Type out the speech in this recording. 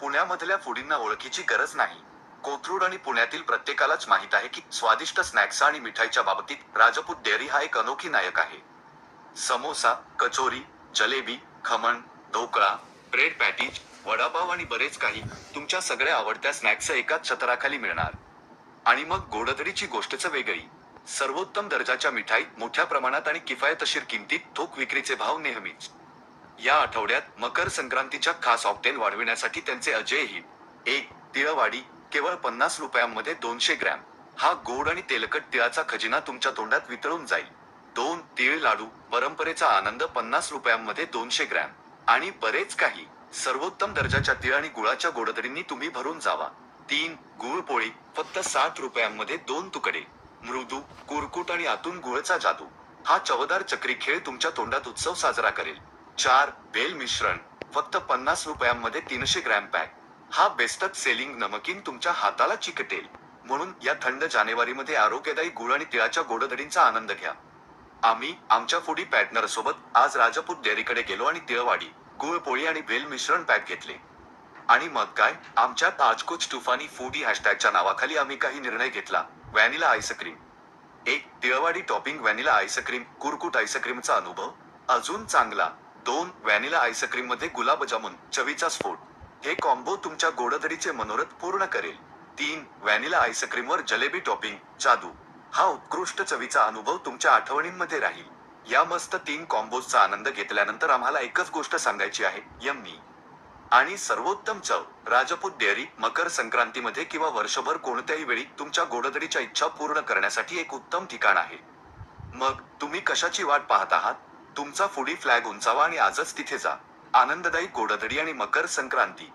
पुण्यामधल्या फुडींना ओळखीची गरज नाही. कोथरूड आणि पुण्यातील प्रत्येकालाच माहीत आहे की स्वादिष्ट स्नॅक्स आणि मिठाईच्या बाबतीत राजपूत डेअरी हा एक अनोखी नायक आहे. समोसा कचोरी जलेबी खमण ढोकळा ब्रेड पॅटीज वडापाव आणि बरेच काही तुमच्या सगळ्या आवडत्या स्नॅक्स एकाच छतराखाली मिळणार. आणि मग गोडदडीची गोष्टच वेगळी. सर्वोत्तम दर्जाच्या मिठाई मोठ्या प्रमाणात आणि किफायतशीर किमतीत थोक विक्रीचे भाव नेहमीच. या आठवड्यात मकर संक्रांतीच्या खास ऑप्टेल वाढविण्यासाठी त्यांचे अजय हिट एक तिळवाडी केवळ पन्नास रुपयांमध्ये दोनशे ग्रॅम. हा गोड आणि तेलकट तिळाचा खजिना तुमच्या तोंडात वितळून जाईल. दोन तिळ लाडू परंपरेचा आनंद पन्नास रुपयांमध्ये दोनशे ग्रॅम. आणि बरेच काही सर्वोत्तम दर्जाच्या तिळ आणि गुळाच्या गोडदडींनी तुम्ही भरून जावा. तीन गुळ पोळी फक्त साठ रुपयांमध्ये दोन तुकडे. मृदू कुरकुट आणि आतून गुळचा जादू. हा चवदार चक्री खेळ तुमच्या तोंडात उत्सव साजरा करेल. चार बेल मिश्रण फक्त पन्नास रुपयांमध्ये तीनशे ग्रॅम पॅक. हा बेस्टच सेलिंग नमकीन तुमच्या हाताला चिकटेल. म्हणून या थंड जानेवारीमध्ये आरोग्यदायी गुळ आणि तिळाच्या गोडधडींचा आनंद घ्या. आम्ही आमच्या फुडी पॅटनर सोबत आज राजपूत डेअरीकडे गेलो आणि तिळवाडी गुळपोळी आणि बेल मिश्रण पॅक घेतले. आणि मग काय? आमच्या ताजकोच तुफानी फूडी हॅशटॅगच्या नावाखाली आम्ही काही निर्णय घेतला व्हॅनिला आईस्क्रीम एक तिळवाडी टॉपिंग व्हॅनिला आईस्क्रीम कुरकुट आईस्क्रीमचा अनुभव? अजून चांगला. दोन व्हॅनिला आईस्क्रीममध्ये गुलाबजामुन चवीचा स्फोट. हे कॉम्बो तुमच्या गोडधडीचे मनोरथ पूर्ण करेल. तीन व्हॅनिला आईस्क्रीम वर जलेबी टॉपिंग जादू. हा उत्कृष्ट चवीचा अनुभव तुमच्या आठवणींमध्ये राहील. या मस्त तीन कॉम्बोजचा आनंद घेतल्यानंतर आम्हाला एकच गोष्ट सांगायची आहे यम्मी. आणि सर्वोत्तम चव राजपूत डेअरी मकर संक्रांतीमध्ये किंवा वर्षभर कोणत्याही वेळी तुमच्या गोडधडीच्या इच्छा पूर्ण करण्यासाठी एक उत्तम ठिकाण आहे. मग तुम्ही कशाची वाट पाहत आहात? तुमचा फुडी फ्लॅग उंचावा आणि आजच तिथे जा. आनंददायी गोडधडी आणि मकर संक्रांती.